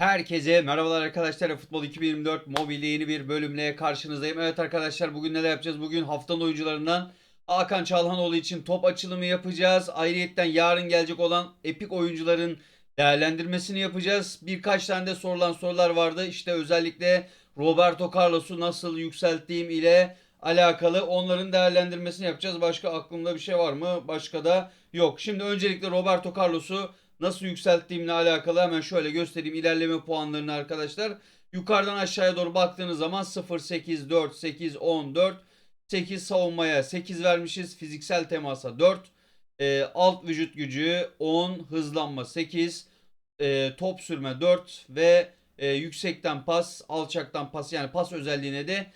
Herkese merhabalar arkadaşlar. Futbol 2024 mobilde yeni bir bölümle karşınızdayım. Evet arkadaşlar bugün neler yapacağız? Bugün haftanın oyuncularından Hakan Çalhanoğlu için top açılımı yapacağız. Ayrıyetten yarın gelecek olan epik oyuncuların değerlendirmesini yapacağız. Birkaç tane de sorulan sorular vardı. İşte özellikle Roberto Carlos'u nasıl yükselttiğim ile alakalı onların değerlendirmesini yapacağız. Başka aklımda bir şey var mı? Başka da yok. Şimdi öncelikle Roberto Carlos'u nasıl yükselttiğimle alakalı hemen şöyle göstereyim ilerleme puanlarını arkadaşlar. Yukarıdan aşağıya doğru baktığınız zaman 0, 8, 4, 8, 10, 4, 8 savunmaya 8 vermişiz. Fiziksel temasa 4, e, alt vücut gücü 10, hızlanma 8, e, top sürme 4 ve e, yüksekten pas, alçaktan pas yani pas özelliğine de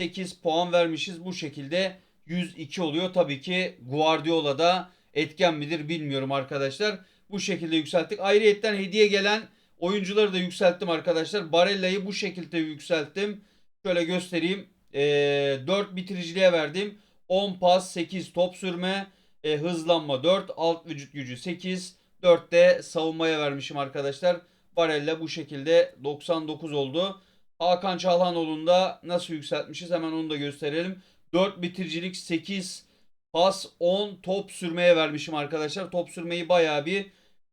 8 puan vermişiz. Bu şekilde 102 oluyor. Tabii ki Guardiola'da etken midir bilmiyorum arkadaşlar. Bu şekilde yükselttik. Ayrıyetten hediye gelen oyuncuları da yükselttim arkadaşlar. Barella'yı bu şekilde yükselttim. Şöyle göstereyim. Ee, 4 bitiriciliğe verdim. 10 pas, 8 top sürme, e, hızlanma 4, alt vücut gücü 8, 4 de savunmaya vermişim arkadaşlar. Barella bu şekilde 99 oldu. Hakan Çalhanoğlu'nu da nasıl yükseltmişiz hemen onu da gösterelim. 4 bitiricilik 8 pas 10 top sürmeye vermişim arkadaşlar. Top sürmeyi bayağı bir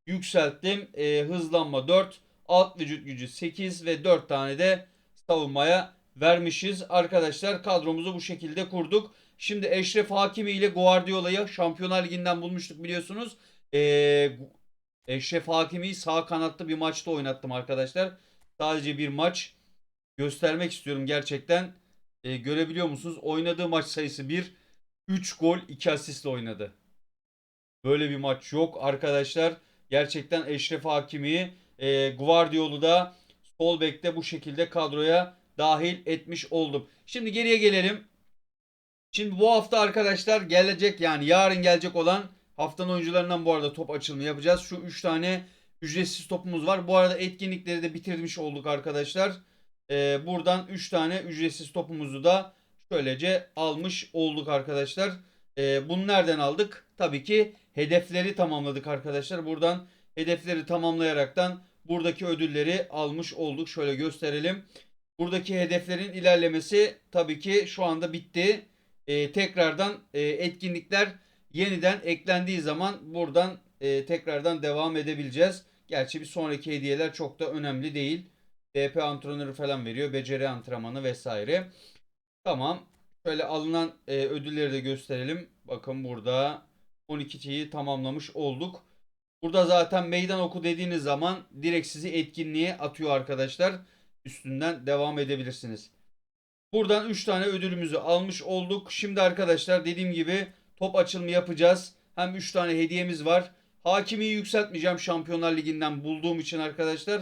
yükselttim. Ee, hızlanma 4 alt vücut gücü 8 ve 4 tane de savunmaya vermişiz. Arkadaşlar kadromuzu bu şekilde kurduk. Şimdi Eşref Hakimi ile Guardiola'yı Şampiyonlar Ligi'nden bulmuştuk biliyorsunuz. Ee, Eşref Hakimi'yi sağ kanatta bir maçta oynattım arkadaşlar. Sadece bir maç göstermek istiyorum gerçekten. Ee, görebiliyor musunuz? Oynadığı maç sayısı 1. 3 gol 2 asistle oynadı. Böyle bir maç yok arkadaşlar. Gerçekten Eşref Hakimi'yi e, Guardiola'u da sol bekte bu şekilde kadroya dahil etmiş oldum. Şimdi geriye gelelim. Şimdi bu hafta arkadaşlar gelecek yani yarın gelecek olan haftanın oyuncularından bu arada top açılımı yapacağız. Şu 3 tane ücretsiz topumuz var. Bu arada etkinlikleri de bitirmiş olduk arkadaşlar. Ee, buradan 3 tane ücretsiz topumuzu da şöylece almış olduk arkadaşlar. Ee, bunu nereden aldık? Tabii ki hedefleri tamamladık arkadaşlar. Buradan hedefleri tamamlayaraktan buradaki ödülleri almış olduk. Şöyle gösterelim. Buradaki hedeflerin ilerlemesi tabii ki şu anda bitti. Ee, tekrardan e, etkinlikler yeniden eklendiği zaman buradan e, tekrardan devam edebileceğiz. Gerçi bir sonraki hediyeler çok da önemli değil. DP antrenörü falan veriyor. Beceri antrenmanı vesaire. Tamam. Şöyle alınan e, ödülleri de gösterelim. Bakın burada 12'yi tamamlamış olduk. Burada zaten meydan oku dediğiniz zaman direkt sizi etkinliğe atıyor arkadaşlar. Üstünden devam edebilirsiniz. Buradan 3 tane ödülümüzü almış olduk. Şimdi arkadaşlar dediğim gibi top açılımı yapacağız. Hem 3 tane hediyemiz var. Hakimi yükseltmeyeceğim Şampiyonlar Ligi'nden bulduğum için arkadaşlar.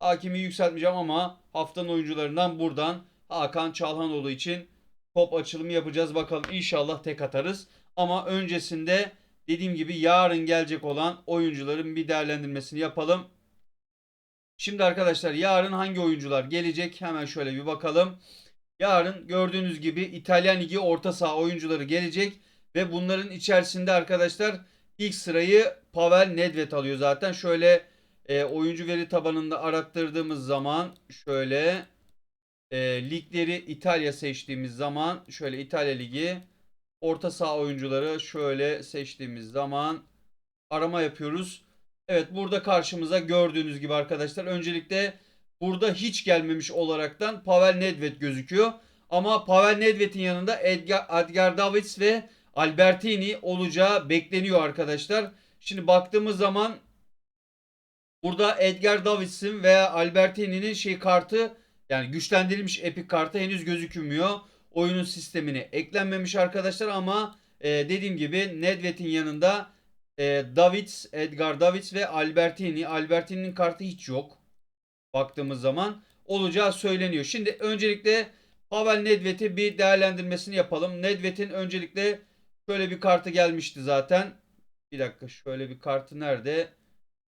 Hakimi yükseltmeyeceğim ama haftanın oyuncularından buradan Hakan Çalhanoğlu için top açılımı yapacağız. Bakalım inşallah tek atarız. Ama öncesinde dediğim gibi yarın gelecek olan oyuncuların bir değerlendirmesini yapalım. Şimdi arkadaşlar yarın hangi oyuncular gelecek? Hemen şöyle bir bakalım. Yarın gördüğünüz gibi İtalyan Ligi orta saha oyuncuları gelecek ve bunların içerisinde arkadaşlar ilk sırayı Pavel Nedved alıyor zaten. Şöyle e, oyuncu veri tabanında arattırdığımız zaman şöyle e, ligleri İtalya seçtiğimiz zaman şöyle İtalya Ligi orta saha oyuncuları şöyle seçtiğimiz zaman arama yapıyoruz. Evet burada karşımıza gördüğünüz gibi arkadaşlar öncelikle burada hiç gelmemiş olaraktan Pavel Nedved gözüküyor. Ama Pavel Nedved'in yanında Edgar, Edgar Davids ve Albertini olacağı bekleniyor arkadaşlar. Şimdi baktığımız zaman burada Edgar Davids'in veya Albertini'nin şey kartı yani güçlendirilmiş Epic kartı henüz gözükmüyor. Oyunun sistemine eklenmemiş arkadaşlar ama e, dediğim gibi Nedved'in yanında e, Davids, Edgar Davids ve Albertini. Albertini'nin kartı hiç yok. Baktığımız zaman olacağı söyleniyor. Şimdi öncelikle Pavel Nedved'i bir değerlendirmesini yapalım. Nedved'in öncelikle şöyle bir kartı gelmişti zaten. Bir dakika şöyle bir kartı nerede?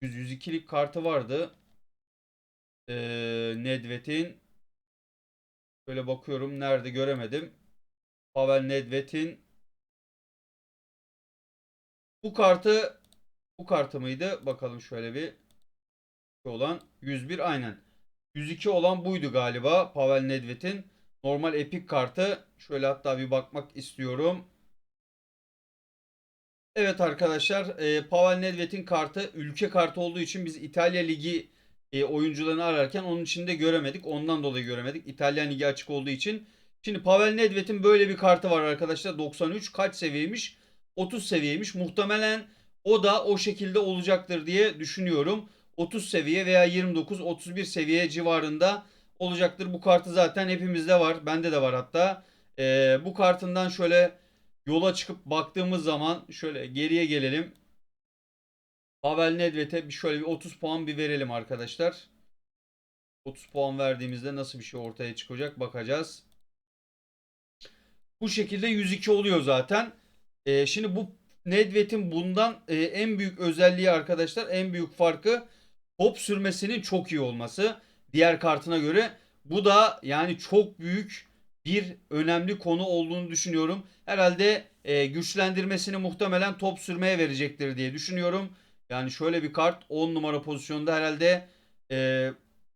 100-102'lik kartı vardı. Ee, Nedved'in Şöyle bakıyorum nerede göremedim. Pavel Nedved'in bu kartı bu kartı mıydı? Bakalım şöyle bir olan 101 aynen. 102 olan buydu galiba Pavel Nedved'in. Normal epik kartı. Şöyle hatta bir bakmak istiyorum. Evet arkadaşlar e, Pavel Nedved'in kartı ülke kartı olduğu için biz İtalya Ligi e, oyuncularını ararken onun içinde göremedik. Ondan dolayı göremedik. İtalyan Ligi açık olduğu için. Şimdi Pavel Nedved'in böyle bir kartı var arkadaşlar. 93 kaç seviyeymiş? 30 seviyeymiş. Muhtemelen o da o şekilde olacaktır diye düşünüyorum. 30 seviye veya 29-31 seviye civarında olacaktır. Bu kartı zaten hepimizde var. Bende de var hatta. E, bu kartından şöyle yola çıkıp baktığımız zaman şöyle geriye gelelim. Pavel Nedved'e bir şöyle bir 30 puan bir verelim arkadaşlar. 30 puan verdiğimizde nasıl bir şey ortaya çıkacak bakacağız. Bu şekilde 102 oluyor zaten. Ee, şimdi bu Nedved'in bundan e, en büyük özelliği arkadaşlar en büyük farkı top sürmesinin çok iyi olması. Diğer kartına göre bu da yani çok büyük bir önemli konu olduğunu düşünüyorum. Herhalde e, güçlendirmesini muhtemelen top sürmeye verecektir diye düşünüyorum. Yani şöyle bir kart 10 numara pozisyonda herhalde e,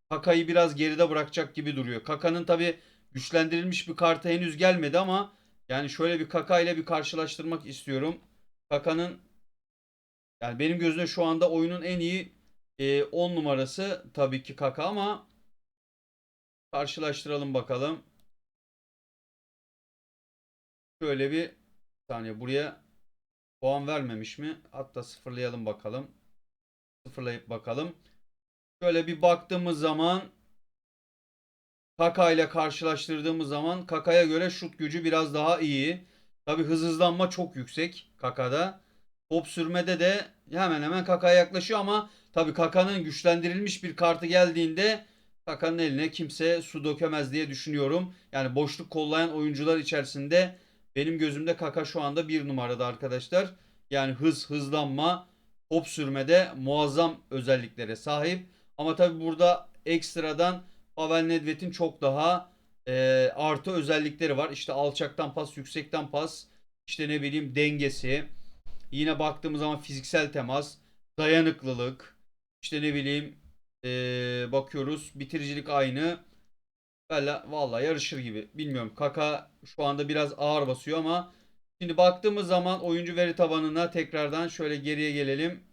Kaka'yı biraz geride bırakacak gibi duruyor. Kaka'nın tabi güçlendirilmiş bir kartı henüz gelmedi ama yani şöyle bir Kaka ile bir karşılaştırmak istiyorum. Kaka'nın yani benim gözümde şu anda oyunun en iyi e, 10 numarası tabii ki Kaka ama karşılaştıralım bakalım. Şöyle bir saniye buraya puan vermemiş mi? Hatta sıfırlayalım bakalım. Sıfırlayıp bakalım. Şöyle bir baktığımız zaman Kaka ile karşılaştırdığımız zaman Kaka'ya göre şut gücü biraz daha iyi. Tabi hız hızlanma çok yüksek Kaka'da. Top sürmede de hemen hemen Kaka'ya yaklaşıyor ama tabi Kaka'nın güçlendirilmiş bir kartı geldiğinde Kaka'nın eline kimse su dökemez diye düşünüyorum. Yani boşluk kollayan oyuncular içerisinde benim gözümde Kaka şu anda bir numarada arkadaşlar. Yani hız, hızlanma, top sürmede muazzam özelliklere sahip. Ama tabi burada ekstradan Pavel Nedved'in çok daha e, artı özellikleri var. İşte alçaktan pas, yüksekten pas, işte ne bileyim dengesi. Yine baktığımız zaman fiziksel temas, dayanıklılık, işte ne bileyim e, bakıyoruz bitiricilik aynı. Valla vallahi yarışır gibi. Bilmiyorum. Kaka şu anda biraz ağır basıyor ama şimdi baktığımız zaman oyuncu veri tabanına tekrardan şöyle geriye gelelim.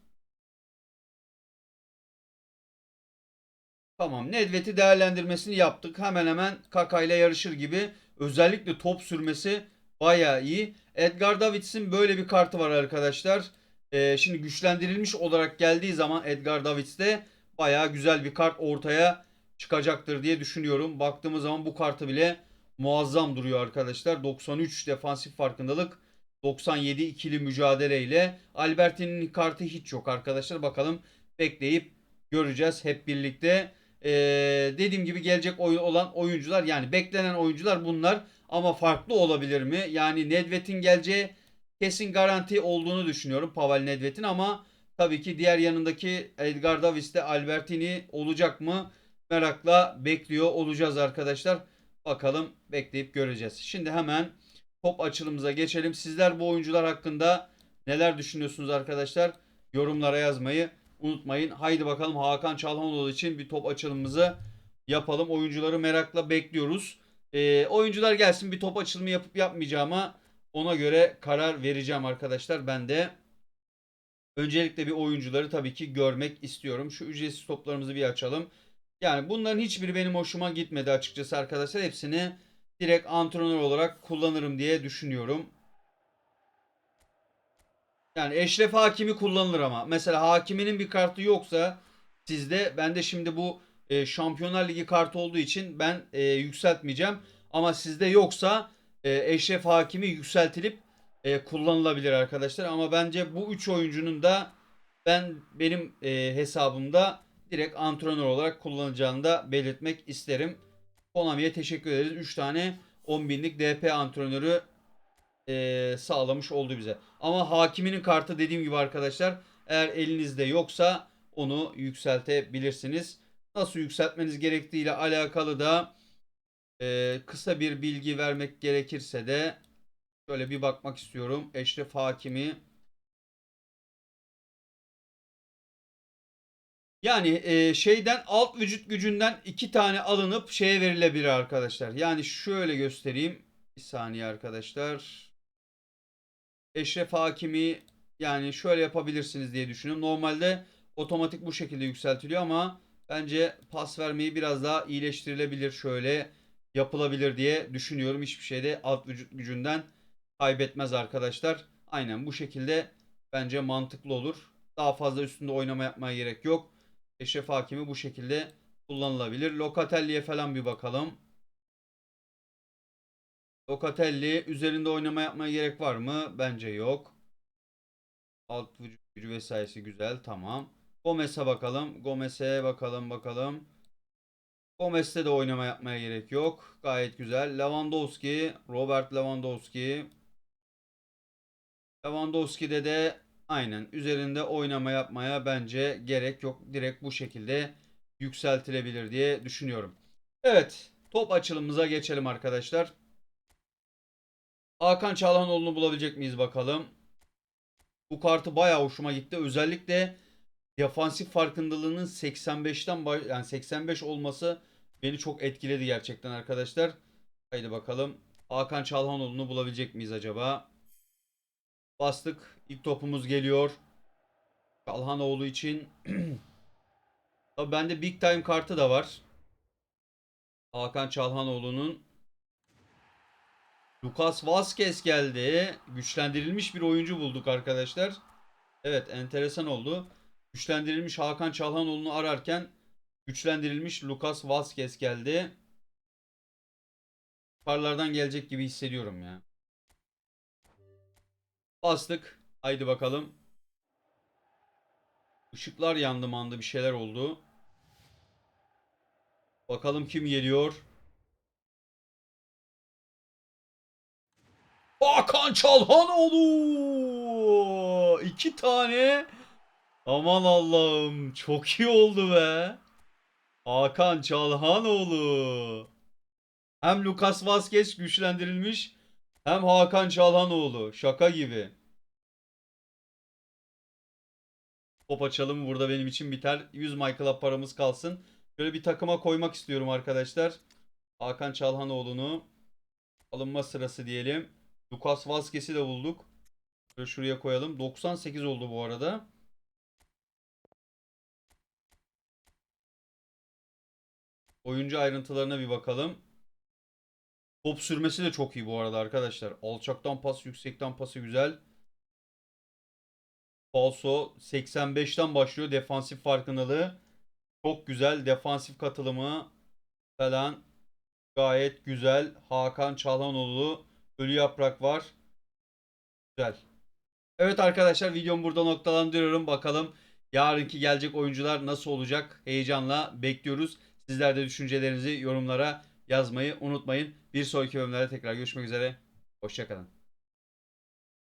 Tamam. Nedved'i değerlendirmesini yaptık. Hemen hemen Kaka ile yarışır gibi. Özellikle top sürmesi bayağı iyi. Edgar Davids'in böyle bir kartı var arkadaşlar. Ee, şimdi güçlendirilmiş olarak geldiği zaman Edgar Davids'te bayağı güzel bir kart ortaya çıkacaktır diye düşünüyorum. Baktığımız zaman bu kartı bile muazzam duruyor arkadaşlar. 93 defansif farkındalık. 97 ikili mücadeleyle. Albertin'in kartı hiç yok arkadaşlar. Bakalım bekleyip göreceğiz hep birlikte. Ee, dediğim gibi gelecek oyun olan oyuncular yani beklenen oyuncular bunlar ama farklı olabilir mi? Yani Nedved'in geleceği kesin garanti olduğunu düşünüyorum Pavel Nedved'in ama tabii ki diğer yanındaki Edgar Davis'te Albertini olacak mı? Merakla bekliyor olacağız arkadaşlar. Bakalım bekleyip göreceğiz. Şimdi hemen top açılımıza geçelim. Sizler bu oyuncular hakkında neler düşünüyorsunuz arkadaşlar? Yorumlara yazmayı unutmayın. Haydi bakalım Hakan Çalhanoğlu için bir top açılımımızı yapalım. Oyuncuları merakla bekliyoruz. Ee, oyuncular gelsin bir top açılımı yapıp yapmayacağıma ona göre karar vereceğim arkadaşlar. Ben de öncelikle bir oyuncuları tabii ki görmek istiyorum. Şu ücretsiz toplarımızı bir açalım. Yani bunların hiçbiri benim hoşuma gitmedi açıkçası arkadaşlar. Hepsini direkt antrenör olarak kullanırım diye düşünüyorum. Yani Eşref Hakimi kullanılır ama. Mesela Hakimi'nin bir kartı yoksa sizde ben de şimdi bu e, Şampiyonlar Ligi kartı olduğu için ben e, yükseltmeyeceğim. Ama sizde yoksa e, Eşref Hakimi yükseltilip e, kullanılabilir arkadaşlar. Ama bence bu 3 oyuncunun da ben benim e, hesabımda direkt antrenör olarak kullanacağını da belirtmek isterim. Konami'ye teşekkür ederiz. 3 tane 10 binlik DP antrenörü e, sağlamış oldu bize. Ama hakiminin kartı dediğim gibi arkadaşlar eğer elinizde yoksa onu yükseltebilirsiniz. Nasıl yükseltmeniz gerektiğiyle alakalı da e, kısa bir bilgi vermek gerekirse de şöyle bir bakmak istiyorum. Eşref Hakimi Yani e, şeyden alt vücut gücünden iki tane alınıp şeye verilebilir arkadaşlar. Yani şöyle göstereyim. Bir saniye arkadaşlar. Eşref Hakimi yani şöyle yapabilirsiniz diye düşünüyorum. Normalde otomatik bu şekilde yükseltiliyor ama bence pas vermeyi biraz daha iyileştirilebilir şöyle yapılabilir diye düşünüyorum. Hiçbir şeyde alt vücut gücünden kaybetmez arkadaşlar. Aynen bu şekilde bence mantıklı olur. Daha fazla üstünde oynama yapmaya gerek yok. Eşref Hakimi bu şekilde kullanılabilir. Locatelli'ye falan bir bakalım. Locatelli üzerinde oynama yapmaya gerek var mı? Bence yok. Alt vücut vesairesi güzel. Tamam. Gomez'e bakalım. Gomez'e bakalım bakalım. Gomez'te de oynama yapmaya gerek yok. Gayet güzel. Lewandowski. Robert Lewandowski. Lewandowski'de de aynen üzerinde oynama yapmaya bence gerek yok. Direkt bu şekilde yükseltilebilir diye düşünüyorum. Evet. Top açılımımıza geçelim arkadaşlar. Hakan Çalhanoğlu'nu bulabilecek miyiz bakalım. Bu kartı bayağı hoşuma gitti. Özellikle defansif farkındalığının 85'ten baş- yani 85 olması beni çok etkiledi gerçekten arkadaşlar. Haydi bakalım. Hakan Çalhanoğlu'nu bulabilecek miyiz acaba? Bastık. İlk topumuz geliyor. Çalhanoğlu için. Tabii bende Big Time kartı da var. Hakan Çalhanoğlu'nun Lucas Vazquez geldi. Güçlendirilmiş bir oyuncu bulduk arkadaşlar. Evet enteresan oldu. Güçlendirilmiş Hakan Çalhanoğlu'nu ararken güçlendirilmiş Lucas Vazquez geldi. Parlardan gelecek gibi hissediyorum ya. Bastık. Haydi bakalım. Işıklar yandı mandı bir şeyler oldu. Bakalım kim geliyor. Hakan Çalhanoğlu. İki tane. Aman Allah'ım çok iyi oldu be. Hakan Çalhanoğlu. Hem Lucas Vazquez güçlendirilmiş hem Hakan Çalhanoğlu. Şaka gibi. Top açalım burada benim için biter. 100 Michael'a paramız kalsın. Şöyle bir takıma koymak istiyorum arkadaşlar. Hakan Çalhanoğlu'nu alınma sırası diyelim. Lucas Vazquez'i de bulduk. Şöyle şuraya koyalım. 98 oldu bu arada. Oyuncu ayrıntılarına bir bakalım. Top sürmesi de çok iyi bu arada arkadaşlar. Alçaktan pas, yüksekten pası güzel. Falso 85'ten başlıyor defansif farkındalığı. Çok güzel defansif katılımı falan gayet güzel. Hakan Çalhanoğlu Ölü Yaprak var. Güzel. Evet arkadaşlar videomu burada noktalandırıyorum. Bakalım yarınki gelecek oyuncular nasıl olacak? Heyecanla bekliyoruz. Sizler de düşüncelerinizi yorumlara yazmayı unutmayın. Bir sonraki bölümlerde tekrar görüşmek üzere. Hoşçakalın.